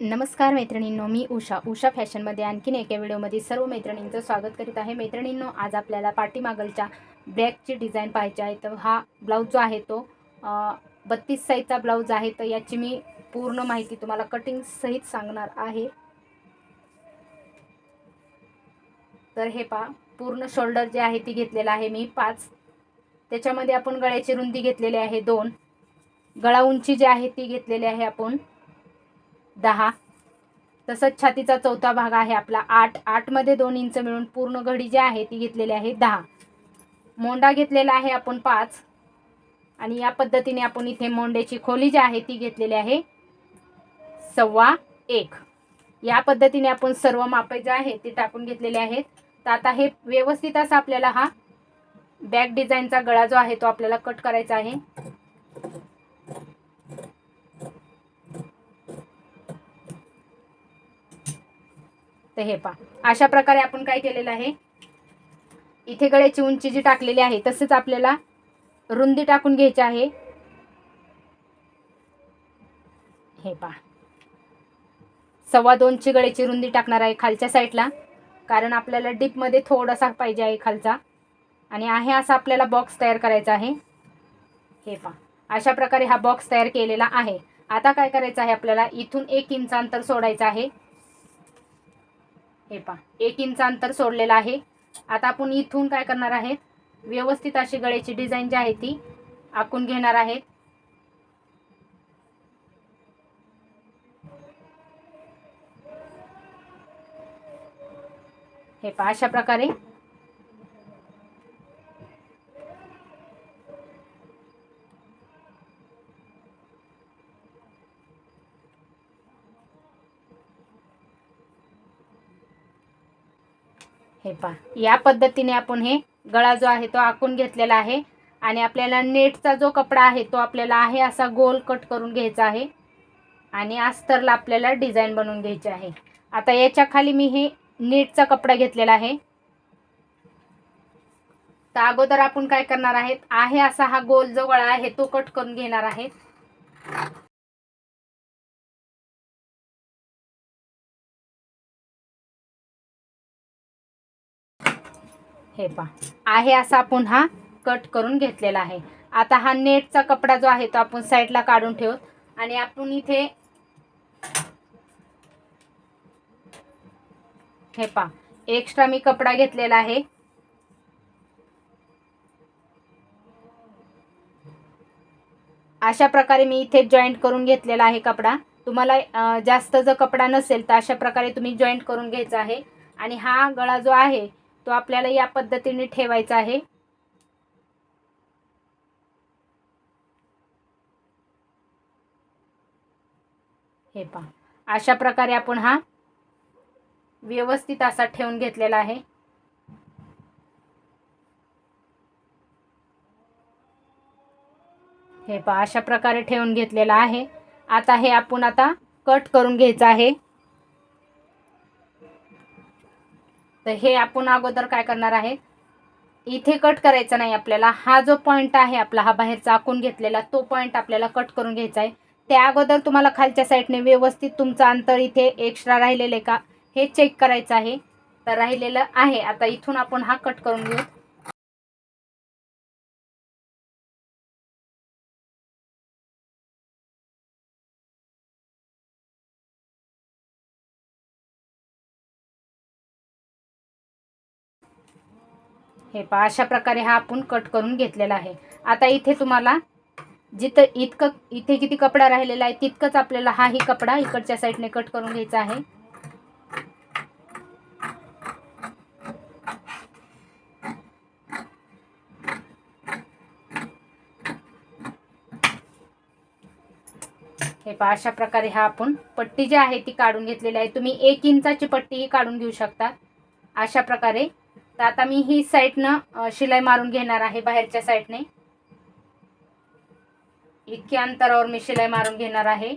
नमस्कार मैत्रिणींनो मी उषा. उषा फॅशनमध्ये आणखीन एका व्हिडिओमध्ये सर्व मैत्रिणींचं स्वागत करीत आहे. मैत्रिणींनो आज आपल्याला पाठीमागलच्या ब्लॅकची डिझाईन पाहायची आहे. तर हा ब्लाऊज जो आहे तो बत्तीस साईजचा ब्लाऊज आहे. तर याची मी पूर्ण माहिती तुम्हाला कटिंग सहित सांगणार आहे. तर हे पा पूर्ण शोल्डर जे आहे ती घेतलेलं आहे मी पाच. त्याच्यामध्ये आपण गळ्याची रुंदी घेतलेली आहे दोन. गळा उंची जी आहे ती घेतलेली आहे आपण दहा. तसंच छातीचा चौथा भाग आहे आपला आठ. आठमध्ये दोन इंच मिळून पूर्ण घडी जी आहे ती घेतलेली आहे दहा. मोंडा घेतलेला आहे आपण पाच. आणि या पद्धतीने आपण इथे मोंड्याची खोली जी आहे ती घेतलेली आहे सव्वा एक. या पद्धतीने आपण सर्व मापे जे आहे ते टाकून घेतलेले आहेत. तर आता हे व्यवस्थित असा आपल्याला हा बॅक डिझाईनचा गळा जो आहे तो आपल्याला कट करायचा आहे. तर हे पा अशा प्रकारे आपण काय केलेलं आहे? इथे गळ्याची उंची जी टाकलेली आहे तसेच आपल्याला रुंदी टाकून घ्यायची आहे. हे पा सव्वा दोनची गळ्याची रुंदी टाकणार आहे खालच्या साईडला कारण आपल्याला डीपमध्ये थोडासा पाहिजे आहे खालचा. आणि आहे असा आपल्याला बॉक्स तयार करायचा आहे. हे पा अशा प्रकारे हा बॉक्स तयार केलेला आहे. आता काय करायचं आहे आपल्याला? इथून एक इंच अंतर सोडायचं आहे. हे पा एक इंच अंतर सोडलेलं आहे. आता आपण इथून काय करणार आहेत? व्यवस्थित अशी गळ्याची डिझाईन जी आहे ती आखून घेणार आहेत. हे पा अशा प्रकारे या पद्धतीने आपण हे गळा जो आहे तो आखून घेतलेला आहे. आणि आपल्याला नेटचा जो कपडा आहे तो आपल्याला आहे असा गोल कट करून घ्यायचा आहे. आणि अस्तरला आपल्याला डिझाईन बनवून घ्यायची आहे. आता याच्या खाली मी हे नेटचा कपडा घेतलेला आहे. तर अगोदर आपण काय करणार आहेत? आहे असा हा गोल जो गळा आहे तो कट करून घेणार आहे हे पा आहे असा आपण हा कट करून घेतलेला आहे. आता हा नेटचा कपडा जो आहे तो आपण साईडला काढून ठेवत आणि आपण इथे हे पा एक्स्ट्रा मी कपडा घेतलेला आहे. अशा प्रकारे मी इथे जॉईंट करून घेतलेला आहे कपडा. तुम्हाला जास्त जर कपडा नसेल तर अशा प्रकारे तुम्ही जॉईंट करून घ्यायचा आहे. आणि हा गळा जो आहे तो आपल्याला या पद्धतीने ठेवायचा आहे. हे पहा. अशा प्रकारे आपण हा व्यवस्थित असा ठेवून घेतलेला आहे. हे पहा अशा प्रकारे ठेवून घेतलेला आहे. आता हे आपण आता कट करून घ्यायचं आहे. तर हे आपण अगोदर काय करणार आहे? इथे कट करायचा नाही आपल्याला. हा जो पॉईंट आहे आपला हा बाहेरचा आखून घेतलेला तो पॉईंट आपल्याला कट करून घ्यायचा आहे. त्या अगोदर तुम्हाला खालच्या साईडने व्यवस्थित तुमचं अंतर इथे एक्स्ट्रा राहिलेलं आहे का? हे चेक करायचं आहे. तर राहिलेलं आहे. आता इथून आपण हा कट करून घेऊ. हे पहा अशा प्रकारे हा आपण कट करून घेतलेला आहे. आता इथे तुम्हाला जिथं इतकं इथे किती कपडा राहिलेला आहे तितकंच आपल्याला हाही कपडा इकडच्या साईडने कट करून घ्यायचा आहे. हे पहा अशा प्रकारे हा आपण पट्टी जी आहे ती काढून घेतलेली आहे. तुम्ही एक इंचाची पट्टीही काढून घेऊ शकता. अशा प्रकारे तर आता मी ही साईडनं शिलाई मारून घेणार आहे बाहेरच्या साईडने. इतक्या अंतरावर मी शिलाई मारून घेणार आहे.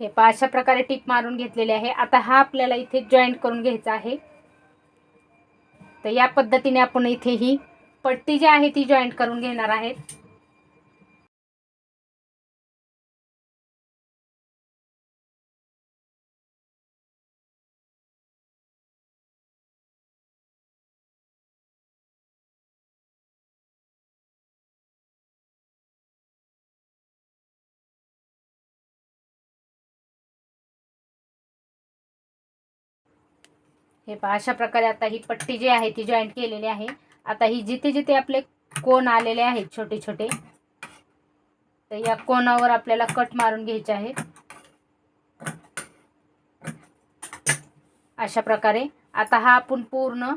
हे पहा अशा प्रकारे टीप मारून घेतलेले आहे. आता हा आपल्याला इथे जॉईंट करून घ्यायचा आहे. तर या पद्धतीने आपण इथे ही पट्टी जी आहे ती जॉईंट करून घेणार आहेत हे पहा अशा प्रकारे आता ही पट्टी जी आहे ती जॉईंट केलेली आहे. आता ही जिथे जिथे आपले कोण आलेले आहेत छोटे छोटे तर या कोणावर आपल्याला कट मारून घ्यायचे आहे अशा प्रकारे. आता हा आपण पूर्ण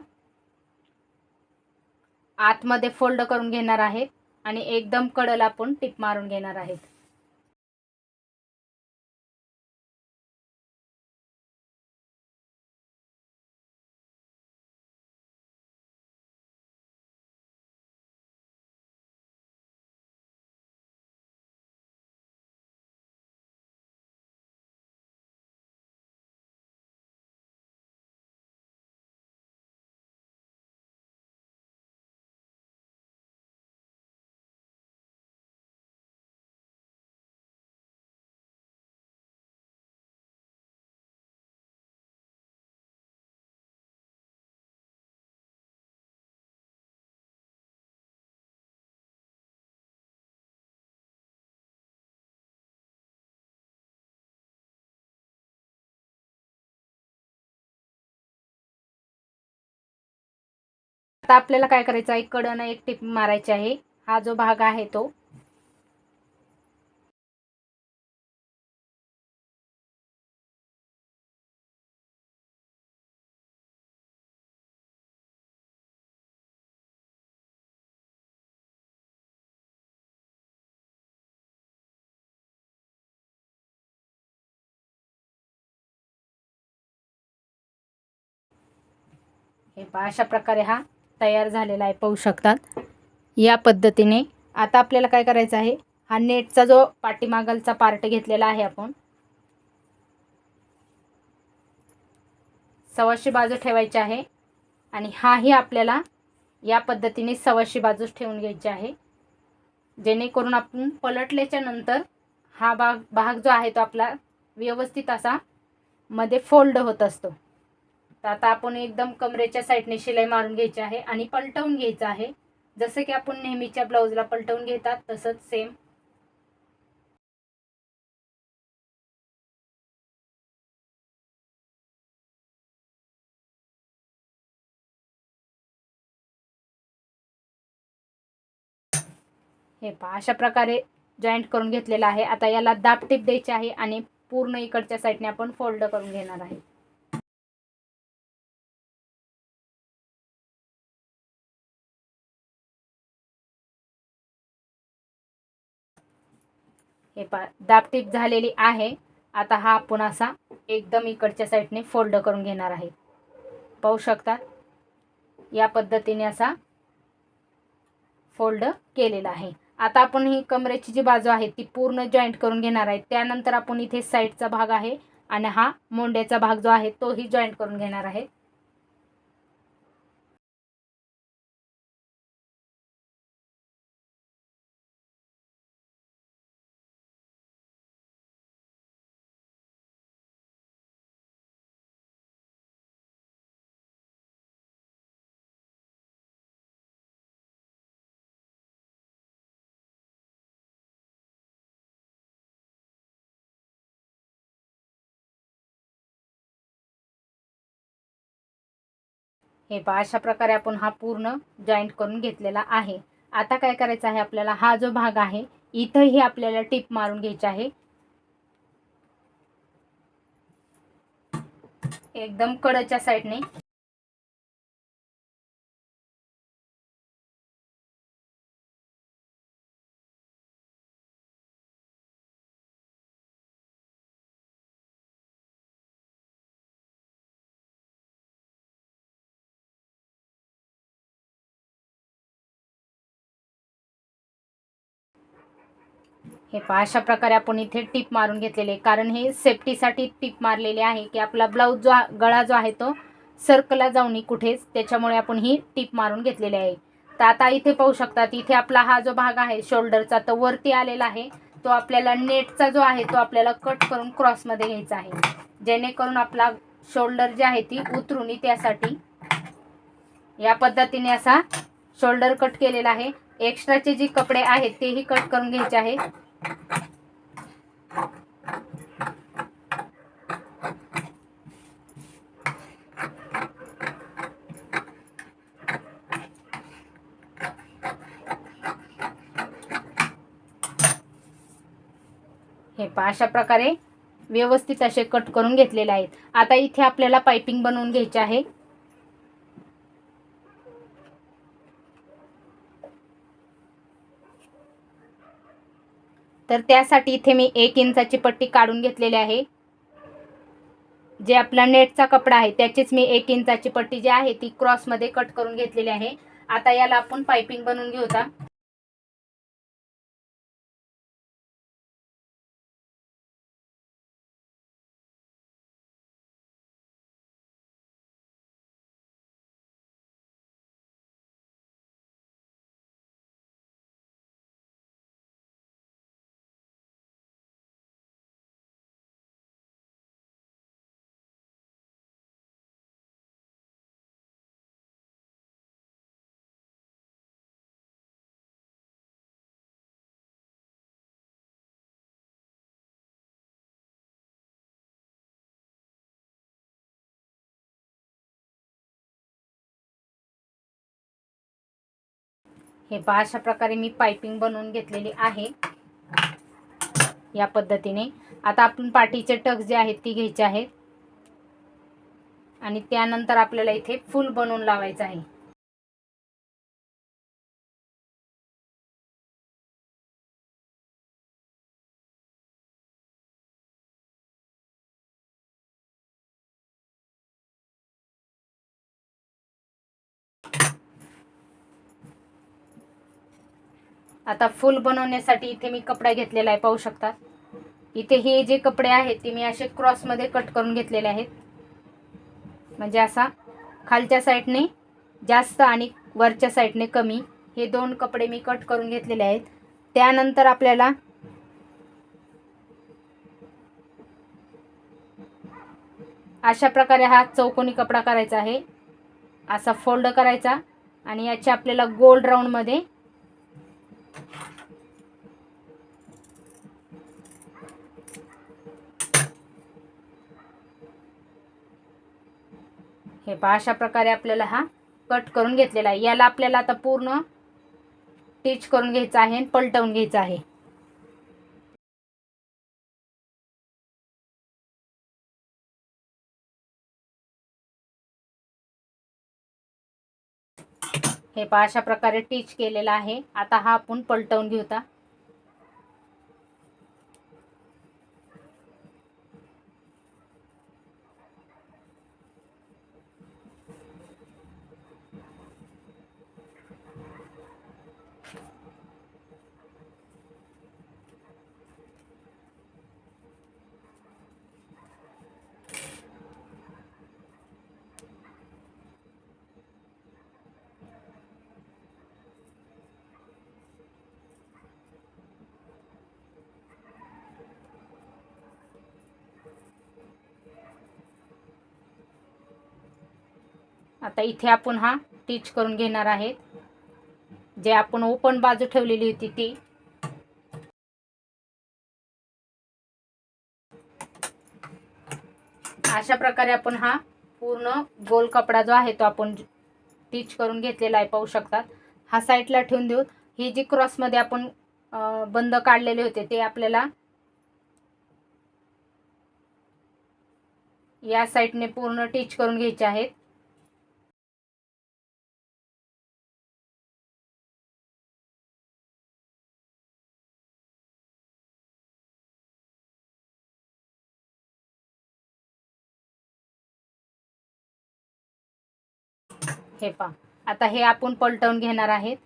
आतमध्ये फोल्ड करून घेणार आहेत आणि एकदम कडल आपण टिप मारून घेणार आहेत आता आपल्याला काय करायचं? आहे कडनं एक टिप मारायची आहे. हा जो भाग आहे तो. हे पहा अशा प्रकारे हा तयार झालेला आहे पाहू शकतात. या पद्धतीने आता आपल्याला काय करायचं आहे? हा नेटचा जो पाठीमागलचा पार्ट घेतलेला आहे आपण सवाशी बाजू ठेवायची आहे आणि हाही आपल्याला या पद्धतीने सव्वाशे बाजूस ठेवून घ्यायची आहे. जेणेकरून आपण पलटल्याच्या नंतर हा भाग भाग जो आहे तो आपला व्यवस्थित असा मध्ये फोल्ड होत असतो. तर आता आपण एकदम कमरेच्या साईडने शिलाई मारून घ्यायची आहे आणि पलटवून घ्यायचं आहे. जसं की आपण नेहमीच्या ब्लाऊजला पलटवून घेतात तसंच सेम हे पहा अशा प्रकारे जॉईंट करून घेतलेला आहे. आता याला दाब टीप द्यायची आहे आणि पूर्ण इकडच्या साईडने आपण फोल्ड करून घेणार आहे. हे पा दाबटीप झालेली आहे. आता हा आपण असा एकदम इकडच्या साईडने फोल्ड करून घेणार आहे. पाहू शकतात या पद्धतीने असा फोल्ड केलेला आहे. आता आपण ही कमरेची जी बाजू आहे ती पूर्ण जॉईंट करून घेणार आहे. त्यानंतर आपण इथे साईडचा भाग आहे आणि हा मोंड्याचा भाग जो आहे तोही जॉईंट करून घेणार आहे. हे पहा अशा प्रकारे आपण हा पूर्ण जॉईंट करून घेतलेला आहे. आता काय करायचं आहे आपल्याला? हा जो भाग आहे इथंही आपल्याला टिप मारून घ्यायची आहे. एकदम कडच्या साईडने हे पहा अशा प्रकारे आपण इथे टिप मारून घेतलेले आहे. कारण हे सेफ्टीसाठी टिप मारलेली आहे की आपला ब्लाऊज जो गळा जो आहे तो सर्कला जाऊन कुठेच त्याच्यामुळे आपण ही टिप मारून घेतलेली आहे. तर आता इथे पाहू शकतात इथे आपला हा जो भाग आहे शोल्डरचा तो वरती आलेला आहे. तो आपल्याला नेटचा जो आहे तो आपल्याला कट करून क्रॉसमध्ये घ्यायचा आहे. जेणेकरून आपला शोल्डर जे आहे ती उतरून त्यासाठी या पद्धतीने असा शोल्डर कट केलेला आहे. एक्स्ट्राचे जे कपडे आहेत तेही कट करून घ्यायचे आहे. हे पहा अशा प्रकारे व्यवस्थित असे कट करून घेतलेले आहेत. आता इथे आपल्याला पायपिंग बनवून घ्यायचे आहे. तर त्यासाठी इथे मी एक इंचाची पट्टी काढून घेतलेली आहे. जे आपला नेटचा कपडा आहे त्याचीच मी एक इंचाची पट्टी जी आहे ती क्रॉसमध्ये कट करून घेतलेली आहे. आता याला आपण पायपिंग बनवून घेऊ हे पहा अशा प्रकारे मी पायपिंग बनवून घेतलेली आहे. या पद्धतीने. आता आपण पाठीचे टक्स जे आहेत ती घ्यायचे आहेत. आणि त्यानंतर आपल्याला इथे फूल बनवून लावायचं आहे. आता फुल बनवण्यासाठी इथे मी कपडा घेतलेला आहे पाहू शकता. इथे हे जे कपडे आहेत ते मी असे क्रॉसमध्ये कट करून घेतलेले आहेत. म्हणजे असा खालच्या साईडने जास्त आणि वरच्या साईडने कमी हे दोन कपडे मी कट करून घेतलेले आहेत. त्यानंतर आपल्याला अशा प्रकारे हा चौकोनी कपडा करायचा आहे. असा फोल्ड करायचा आणि याचे आपल्याला गोल राऊंडमध्ये हे पहा अशा प्रकारे आपल्याला हा कट करून घेतलेला आहे. याला आपल्याला आता पूर्ण टीच करून घ्यायचं आहे आणि पलटवून घ्यायचं आहे. हे पहा अशा प्रकारे टीच केलेला आहे. आता हा आपण पलटवून घेऊता आता इथे आपण हा टीच करून घेणार आहेत. जे आपण ओपन बाजू ठेवलेली होती ती. अशा प्रकारे आपण हा पूर्ण गोल कपडा जो आहे तो आपण टीच करून घेतलेला आहे पाहू शकतात. हा साईडला ठेवून देऊ. ही जी क्रॉसमध्ये आपण बंद काढलेले होते ते आपल्याला या साईडने पूर्ण टीच करून घ्यायचे आहेत. हे पा आता हे आपण पलटवून घेणार आहेत.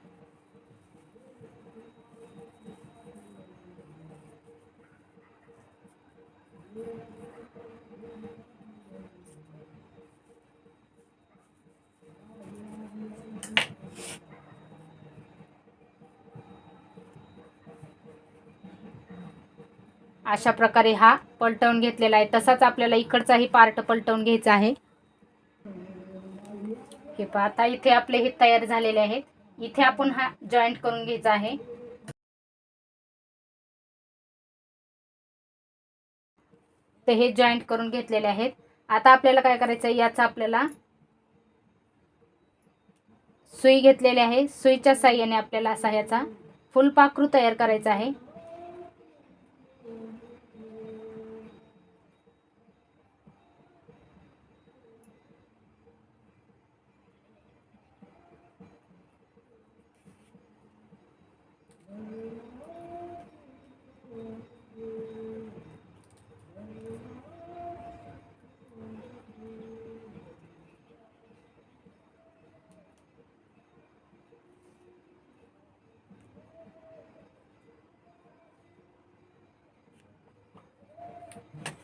अशा प्रकारे हा पलटवून घेतलेला आहे. तसाच आपल्याला इकडचाही पार्ट पलटवून घ्यायचा आहे. हे पहा आता इथे आपले हे तयार झालेले आहेत. इथे आपण हा जॉईंट करून घ्यायचा आहे. तर हे जॉईंट करून घेतलेले आहेत. आता आपल्याला काय करायचं आहे याचा आपल्याला सुई घेतलेली आहे. सुईच्या साह्याने आपल्याला असा ह्याचा फुलपाखरू तयार करायचा आहे.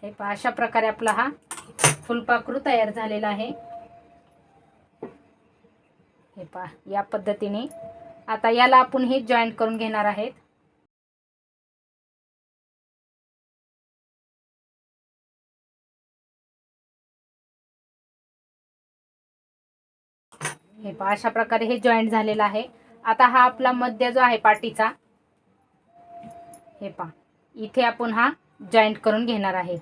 हे पहा अशा प्रकारे आपला हा फुलपाखरू तयार झालेला आहे. हे पहा या पद्धतीने आता याला आपण हे जॉईंट करून घेणार आहेत. हे पहा अशा प्रकारे हे जॉईंट झालेलं आहे. आता हा आपला मध्य जो आहे पाटीचा हे पहा इथे आपण हा जॉईंट करून घेणार आहे.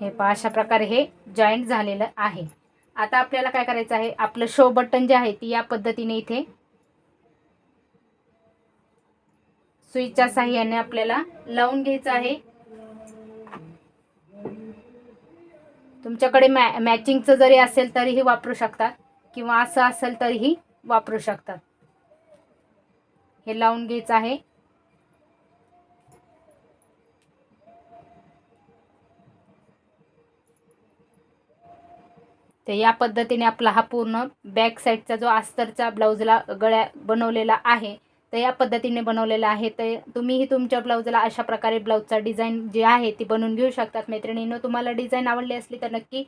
हे पहा अशा प्रकारे हे जॉईंट झालेलं आहे. आता आपल्याला काय करायचं आहे? आपलं शो बटन जे आहे ती या पद्धतीने इथे सुईच्या साह्याने आपल्याला लावून घ्यायचं आहे. तुमच्याकडे मॅ मॅचिंगचं जरी असेल तरीही वापरू शकतात. किंवा असं असेल तरीही वापरू शकतात. हे लावून घ्यायचं आहे. तर या पद्धतीने आपला हा पूर्ण बॅक साईडचा जो अस्तरचा ब्लाऊजला गळ्या बनवलेला आहे तर या पद्धतीने बनवलेला आहे. तर तुम्हीही तुमच्या ब्लाऊजला अशा प्रकारे ब्लाऊजचा डिझाईन जे आहे ती बनवून घेऊ शकतात. मैत्रिणीनं तुम्हाला डिझाईन आवडली असली तर नक्की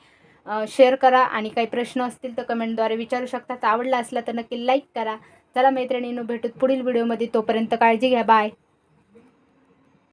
शेअर करा आणि काही प्रश्न असतील तर कमेंटद्वारे विचारू शकतात. आवडला असला तर नक्की लाईक करा. चला मैत्रिणीनं भेटूत पुढील व्हिडिओमध्ये तोपर्यंत काळजी घ्या. बाय